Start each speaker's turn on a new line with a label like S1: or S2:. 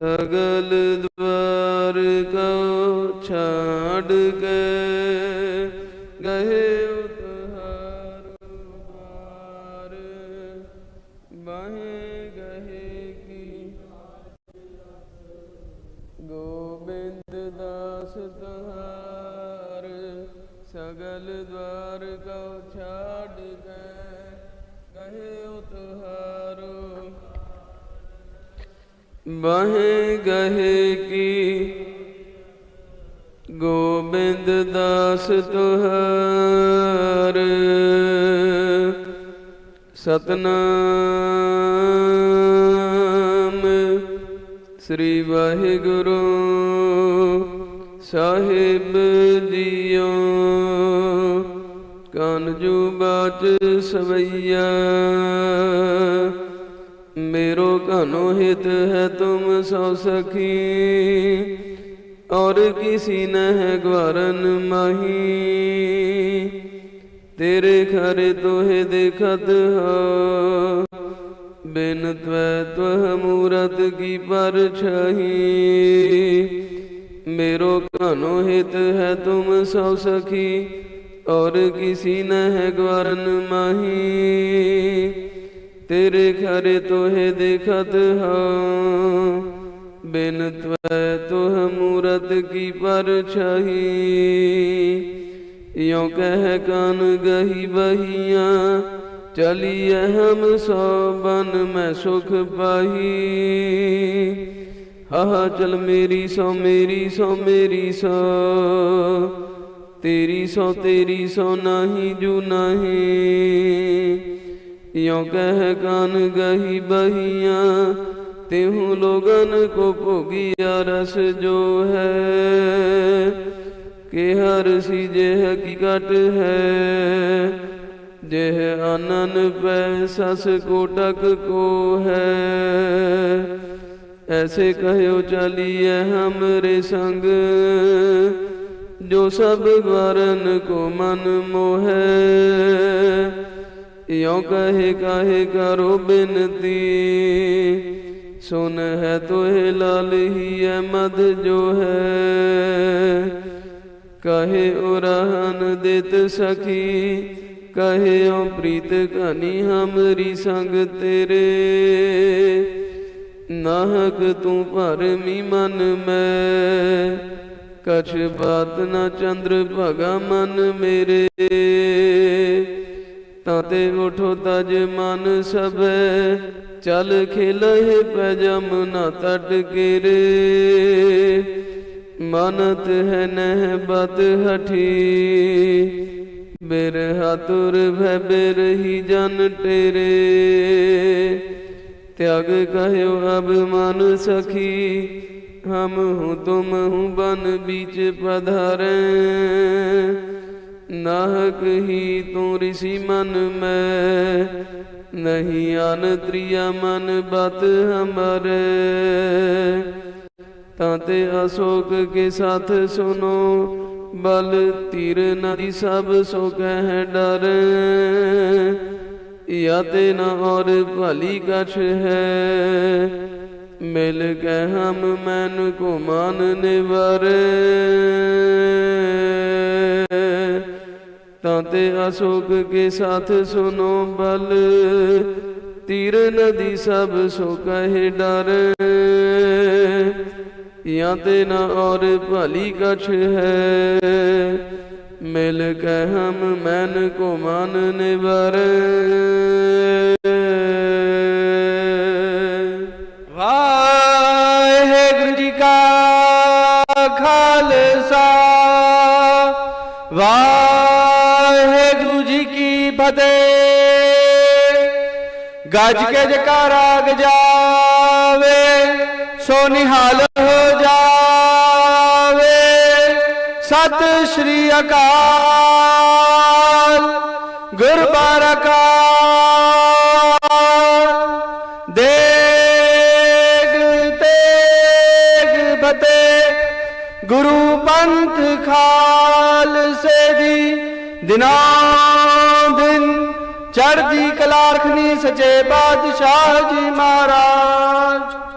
S1: ਸਗਲ ਦਵਾਰ ਕੋ ਛਾੜ ਕੇ ਗਏ ਉਤਹਾਰ ਬਾਰ ਬਾਹੇ ਗੋਬਿੰਦ ਦਾਸ ਤੁਹਾਰ, ਸਗਲ ਦਵਾਰ ਕੋ ਛਾੜ ਕੇ ਕਹੇ ਉਤਹਾਰੋ। ਬਾਹੇ ਗਏ ਕੀ ਗੋਬਿੰਦ ਦਾਸ ਤੁਹਾਰ। ਸਤਨਾਮ ਸ੍ਰੀ ਵਾਹਿਗੁਰੂ ਸਾਹਿਬ ਜੀਓ। ਕਾਨਜੂ ਬਾਚ ਸਵਈਆ। मेरो घनो हित है तुम सौ सखी और किसी न है ग्वारन माही तेरे खरे तोहे देखत हो बिन त्वै त्वह मूरत की पर छही मेरो घनो हित है तुम सौ सखी और किसी न है ग्वारन माही ਤੇਰੇ ਘਰ ਤੋਹੇ ਦੇਖਤ ਹਾਂ। ਬਿਨ ਤਵੈ ਤੋਹ ਮੂਰਤ ਕੀ ਪਰਛਾਹੀ ਯੋ ਕਹਿ ਕਨ ਗਹੀ ਬਹੀਆਂ, ਚਲੀ ਅਹਮ ਸੋ ਬਨ ਮੈਂ ਸੁਖ ਪਾਹੀ। ਹਾ ਚਲ ਮੇਰੀ ਸੋ ਮੇਰੀ ਸੋ ਮੇਰੀ ਸੋ। ਤੇਰੀ ਸੋ ਤੇਰੀ ਸੋ, ਨਹੀਂ ਜੂ ਨਹੀਂ। ਇਉ ਕਹਿ ਗਨ ਗਹੀ ਬਹੀਆਂ ਤਿਹੂ ਲੋਗਨ ਕੋ ਭੋਗਿਆ ਰਸ ਜੋ ਹੈ। ਕਿ ਹਰ ਸੀ ਜੇ ਹਕੀਕਤ ਹੈ ਜਿਹ ਆਨਨ ਪੈ ਸਸ ਕੋਟਕ ਕੋ ਹੈ। ਐਸੇ ਕਹਿਓ ਚਾਲੀਐ ਹਮਰੇ ਸੰਗ, ਜੋ ਸਭ ਵਰਨ ਕੋ ਮਨ ਮੋਹੈ। ਯੋ ਕਹੇ ਕਹੇ ਕਰੋ ਬਿਨਤੀ। ਸੁਨ ਹੈ ਤੋਹਿ ਲਾਲ ਹੀ ਐ ਮਦ ਜੋ ਹੈ। ਕਹੇ ਉਰਹਨ ਦਿਤ ਸਖੀ, ਕਹੇ ਓ ਪ੍ਰੀਤ ਕਨੀ ਹਮਰੀ ਸੰਗ ਤੇਰੇ। ਨਾਹਕ ਤੂੰ ਭਰਮੀ ਮਨ ਮੈਂ, ਕਛ ਬਾਤ ਨਾ ਚੰਦਰ ਭਗਾ ਮਨ ਮੇਰੇ। ਤਾਤੇ ਉਠੋ ਤਜ ਮਨ ਸਭੈ ਚਲ ਖੇਲਹਿ ਪੈ ਜਮਨਾ ਤਟ ਕੇਰੇ ਮਨਤ ਹੈ ਨਹਿ ਬਤ ਹਠੀ ਬਿਰ ਹਤੁਰ ਭੈ ਬਿਰਹੀ ਜਨ ਟੇਰੇ त्याग कहो अब मन सखी हम हूँ तुम हूँ बन बीच पधारे ਨਾਹ ਕਹੀ ਤੂੰ ਰਿਸੀ ਮਨ ਮੈਂ, ਨਹੀਂ ਅਨ ਤ੍ਰਿਆ ਮਨ ਬਤ ਹਮਰ ਤਾਤੇ ਅਸੋਕ ਕੇ ਸਾਥ ਸੁਨੋ, ਬਲ ਤੀਰ ਨਦੀ ਸਭ ਸੋ ਕਹਿ ਡਰ। ਯਾਤੇ ਨਾ ਔਰ ਭਲੀ ਕਛ ਹੈ, ਮਿਲ ਕੇ ਹਮ ਮੈਨ ਕੋ ਮਾਨ ਨਿਵਰ। ताते अशोक के साथ सुनो बल तीर नदी सब सो कहे डर या ते न और भली कछ है मिल कह हम मैन को मान निबर
S2: वाहेगुरु जी का खालसा वाह ਫਤਿਹ ਗੱਜ ਕੇ ਜਕਾਰਾ ਗਜਾਵੇ ਸੋ ਨਿਹਾਲ ਹੋ ਜਾਵੇ। ਸਤਿ ਸ਼੍ਰੀ ਅਕਾਲ ਗੁਰਬਾਰਕਾਲ ਦੇਗ, ਤੇਗ ਬਤੇ, ਗੁਰੂ ਪੰਥ ਖਾਲਸੇ ਦੀ ਦਿਨਾਂ ਚੜ੍ਹਦੀ ਕਲਾਰਖਨੀ ਸਚੇ ਬਾਦਸ਼ਾਹ ਜੀ ਮਹਾਰਾਜ।